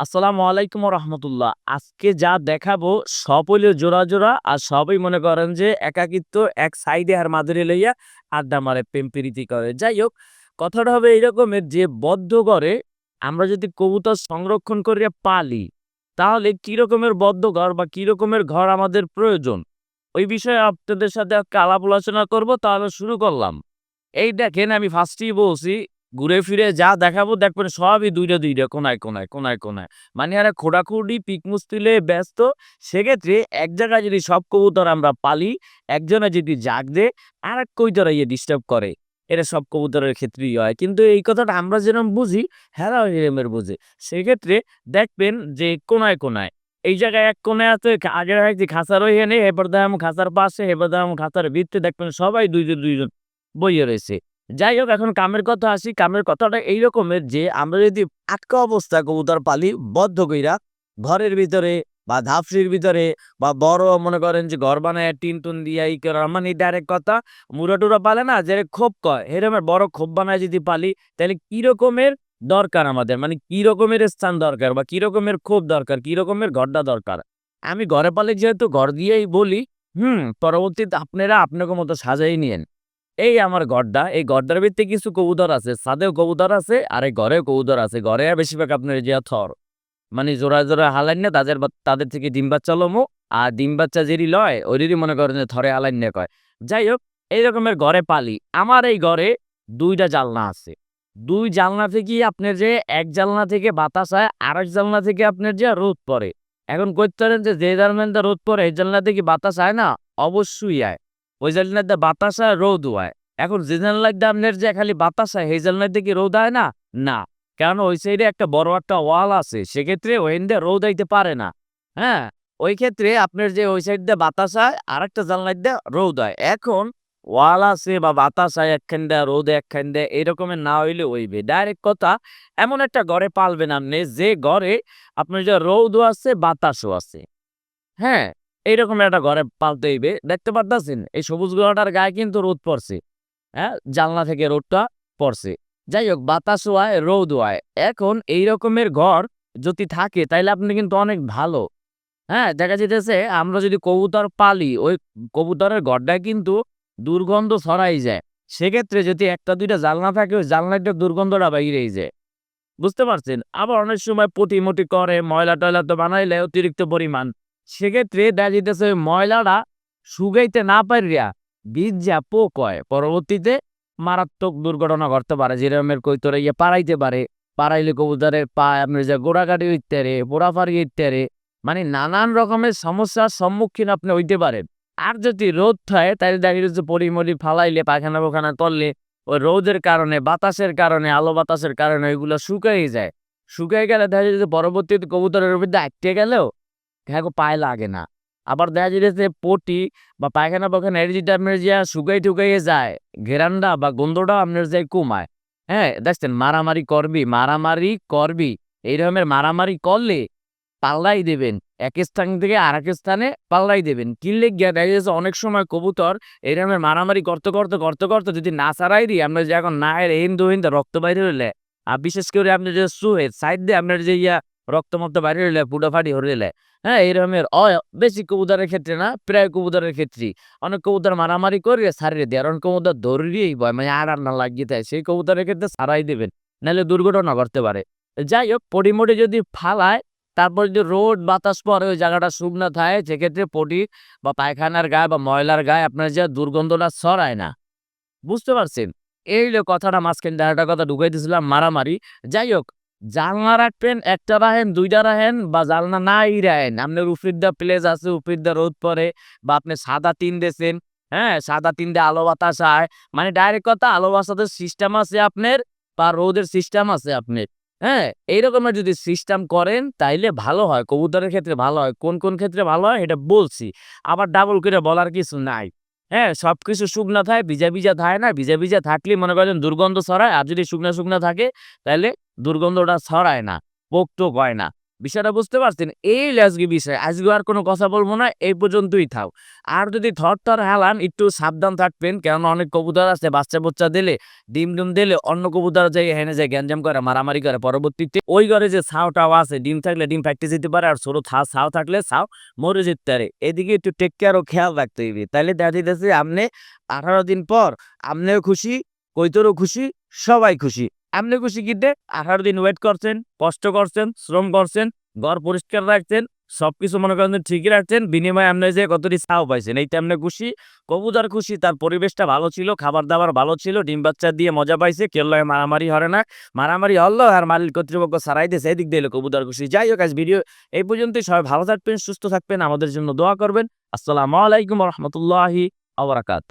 আসসালামু আলাইকুম রহমতুল্লাহ আজকে যা দেখাবো সব হইল জোড়া জোড়া আর সবই মনে করেন যে একাকিত্ব এক সাইডে আর মাদুরে লইয়া আড্ডা মারে, প্রেম প্রীতি করে। যাই হোক, কথাটা হবে এইরকমের যে বদ্ধ করে আমরা যদি কবুতর সংরক্ষণ করিয়া পালি, তাহলে কি রকমের বদ্ধ ঘর বা কি রকমের ঘর আমাদের প্রয়োজন? ওই বিষয়ে আপনাদের সাথে আলাপ আলোচনা করব, তাহলে শুরু করলাম। এই দেখেন আমি ফার্স্টেই বলছি ঘুরে ফিরে যা দেখাবো দেখবেন সবই দুইটা দুইটা, কোনায় কোনায় কোনায় কোনায়। মানে আরে খোড়াখুড়ি পিক মুস্তিলে ব্যস্ত। সেক্ষেত্রে এক জায়গায় যদি সব কবুতর আমরা পালি, একজনে যদি জাগ দে আর এক কবুতর ইয়ে ডিস্টার্ব করে। এটা সব কবুতরের ক্ষেত্রেই হয়। কিন্তু এই কথাটা আমরা যেরকম বুঝি হেরা এরমের বুঝে। সেক্ষেত্রে দেখবেন যে কোনায় কোনায়, এই জায়গায় এক কোণে আছে আগের একটি খাঁচার ওইখানে এবার দেখাম খাঁচার পাশে এবার দেখাম খাঁচার ভিত্তি, দেখবেন সবাই দুইজন দুইজন বইয়ে রয়েছে। যাই হোক, এখন কামের কথা আসি। কামের কথাটা এই রকমের যে, আমরা যদি আটকা অবস্থা কবুতর পালি, বদ্ধ কইরা ঘরের ভিতরে বা ধাপসির ভিতরে বা বড় মনে করেন যে, ঘর বানায় টিন টুন দিয়া ই করা মানে ডাইরেক্ট কথা, মুড়া টুরা পালে না, যে খোপ কয়, এরকমের বড় খোপ বানায় যদি পালি, তাহলে কি রকমের দরকার আমাদের? মানে কি রকমের স্থান দরকার বা কি রকমের খোপ দরকার, কি রকমের ঘরটা দরকার? আমি ঘরে পালে যেহেতু ঘর দিয়েই বলি, হুম, পরবর্তীতে আপনারা আপনাকে মতো সাজাই নিয়েন। এই আমার গড্ডা, এই গড্ডার ভিতরে কিছু কবুতর আছে, ছাদেও কবুতর আছে, আর এই ঘরেও কবুতর আছে। ঘরে বেশিরভাগ আপনার যে থর। মানে জোড়া জোড়া হালাইন না, তাদের তাদের থেকে ডিম বাচ্চা লমো, আর ডিম বাচ্চা যেরি লয় ওইরই মনে করেন যে থরে হালাইন না কয়। যাই হোক, এই রকমের ঘরে পালি। আমার এই ঘরে দুইটা জালনা আছে। দুই জালনা থেকে আপনার যে এক জালনা থেকে বাতাস হয় আর এক জালনা থেকে আপনার যে রোদ পড়ে। এখন করতে পারেন যে যে জালনাতে রোদ পড়ে, এই জালনা থেকে বাতাস হয় না, অবশ্যই আয়। ওই বাতাস হয় রোদ হয়। এখন যে জানলাতে আপনার যে খালি বাতাস হয় সেই জানলাতে কি রোদ হয় না? না। কারণ ওই সাইডে একটা বড় একটা ওয়াল আছে, সেক্ষেত্রে ওই দিয়ে রোদ আইতে পারে না। হ্যাঁ? ওই ক্ষেত্রে আপনার যে ওই সাইড দিয়ে বাতাস হয় আর একটা জানলার দিয়ে রোদ হয়। এখন ওয়াল আছে বা বাতাস হয় একখান দেয়, রোদ একখান দেয়, এরকমের না হইলে ওইবে ডাইরেক্ট কথা, এমন একটা ঘরে পালবেন আপনি, যে ঘরে আপনার যে রোদও আছে, বাতাসও আছে। হ্যাঁ? এইরকম একটা ঘরে পালতে হইবে। দেখতে পারতাছেন, এই সবুজ গোলাটার গায়ে কিন্তু রোদ পড়ছে হ্যাঁ? জানলা থেকে রোদটা পড়ছে। যাই হোক বাতাসও হয় রোদ হয় এখন এই রকমের ঘর যদি থাকে, তাইলে আপনি কিন্তু অনেক ভালো হ্যাঁ? দেখা যেতেছে আমরা যদি কবুতর পালি, ওই কবুতরের ঘরটা কিন্তু দুর্গন্ধ ছড়াই যায়। সেক্ষেত্রে যদি একটা, দুইটা জানলা থাকে, ওই জানলাটা দুর্গন্ধটা বাইরেই যায়। বুঝতে পারছেন? আবার অনেক সময় পটি করে ময়লা টয়লা তো বানাইলে অতিরিক্ত পরিমাণ। সেক্ষেত্রে দেখা যেতেছে ময়লাটা শুকাইতে না পারিয়া বীজ যা পোক হয় পরবর্তীতে মারাত্মক দুর্ঘটনা ঘটতে পারে। যেরকমের কৈতরে ইয়ে পাড়াইতে পারে, পাড়াইলে কবুতরের পা আপনার যে গোড়াকাটি হইতে রে পোড়াফাড়ি হইতে রে মানে নানান রকমের সমস্যার সম্মুখীন আপনি হইতে পারেন। আর যদি রোদ হয় তাহলে দেখা যাচ্ছে পরিমরি ফালাইলে, পায়খানা পোখানা তললে ওই রোদের কারণে, বাতাসের কারণে, আলো বাতাসের কারণে ওইগুলো শুকাই যায়। শুকাই গেলে দেখা যাচ্ছে পরবর্তীতে কবুতরের মধ্যে আটকে গেলেও হ্যাঁ পায়ে লাগে না। আবার দেখা যাচ্ছে পটি বা পায়খানা পায়খানা এর যেটা আপনার যে শুকাই টুকাইয়ে যায় ঘেরান্ডা বা গন্ধটাও আপনার যে কমায়। হ্যাঁ দেখছেন, মারামারি করবি মারামারি করবি, এই রকমের মারামারি করলে পাল্লাই দেবেন। এক স্থান থেকে আর এক স্থানে পাল্লাই দেবেন। কিনলে গিয়া দেখা যাচ্ছে অনেক সময় কবুতর এই রকমের মারামারি করতে করতে করতে করতে যদি না ছাড়াই দিই আমরা যে এখন না এর হিন্দু হিন্দু রক্ত বাইরে হইলে, আর বিশেষ করে আপনি যে সুয়ে সাইড দিয়ে আপনার যে ইয়া রক্ত মক্ত বাইরে হইলে ফুটো ফাটি হরিলে হ্যাঁ এই রকমের অ- বেশি কবুতরের ক্ষেত্রে না, প্রায় কবুতরের ক্ষেত্রেই। অনেক কবুতর মারামারি করে সারিয়ে দেয় অনেক কবুতর ধরিয়েই ভয় মানে আর আর না লাগিয়ে দেয়, সেই কবুতরের ক্ষেত্রে সারাই দেবেন, নাহলে দুর্ঘটনা ঘটতে পারে। যাই হোক, পটিমটি যদি ফালায়, তারপর যদি রোড বাতাস পরে ওই জায়গাটা শুকনো থাকে, সেক্ষেত্রে পটি বা পায়খানার গায়ে বা ময়লার গায়ে আপনার যে দুর্গন্ধটা ছড়ায় না। বুঝতে পারছেন? এই কথাটা মাঝখানে একটা কথা, ঢুকাই দিয়েছিলাম মারামারি। যাই হোক জানলা রাখবেন, একটা রাখেন, দুইটা রাখেন, বা জানলা নাই রাখেন। আপনার উপরের দা প্লেস আছে উপরের দা রোদ পরে বা আপনি সাদা তিন দেছেন হ্যাঁ সাদা তিন দিয়ে আলো বাতাস আয়। মানে ডাইরেক্ট কথা, আলো বাতাসের সিস্টেম আছে আপনার, বা রোদের সিস্টেম আছে আপনার হ্যাঁ? এইরকমের যদি সিস্টেম করেন, তাইলে ভালো হয়, কবুতরের ক্ষেত্রে ভালো হয়। কোন কোন ক্ষেত্রে ভালো হয়, এটা বলছি। আবার ডাবল করে বলার কিছু নাই। হ্যাঁ সব কিছু শুকনো থাকে, ভিজা ভিজা থাকে না, ভিজা ভিজা থাকলে মনে করেন দুর্গন্ধ ছড়ায়, আর যদি শুকনো শুকনো থাকে, তাহলে দুর্গন্ধটা ছড়ায় না, পোক টোক হয় না। বিষয়টা বুঝতে পারছেন? এই আজকে বিষয়। আজকে আর কোনো কথা বলব না, এই পর্যন্তই থাও। আর যদি থর থর হেলান, একটু সাবধান থাকবেন, কেননা অনেক কবুতর আছে, বাচ্চা বাচ্চা দিলে, ডিম ডিম দিলে, অন্য কবুতর যাই হেনে যায়, গ্যাঞ্জাম করে, মারামারি করে পরবর্তীতে, ওই ঘরে যে ছাওটাও আছে, ডিম থাকলে ডিম ফাইটে যেতে পারে, আর ছোট থা ছাও থাকলে ছাও মরে যেতে পারে। এদিকে একটু টেক কেয়ার ও খেয়াল রাখতে হইবে। তাইলে দেখা যাইতেছে আপনি আঠারো দিন পর আপনিও খুশি, কৈতরও খুশি, সবাই খুশি। আপনি খুশি কিনতে আঠারো দিন ওয়েট করছেন, কষ্ট করছেন, শ্রম করছেন, ঘর পরিষ্কার রাখছেন, সবকিছু মনে করেন ঠিকই রাখছেন, বিনিময়ে আপনি যে কতটি ছাও পাইছেন, এইটা আপনি খুশি? কবুতর খুশি, তার পরিবেশটা ভালো ছিল খাবার দাবার ভালো ছিল, ডিম বাচ্চা দিয়ে মজা পাইছে, কেউ মারামারি হরে না। মারামারি হলো আর মালিক কর্তৃপক্ষ সারাই দিয়েছে, এদিক দিয়ে এলো কবুতর খুশি। যাই হোক, আজ ভিডিও এই পর্যন্তই, সবাই ভালো থাকবেন, সুস্থ থাকবেন, আমাদের জন্য দোয়া করবেন। আসসালামু আলাইকুম রহমতুল্লাহি আবরাকাত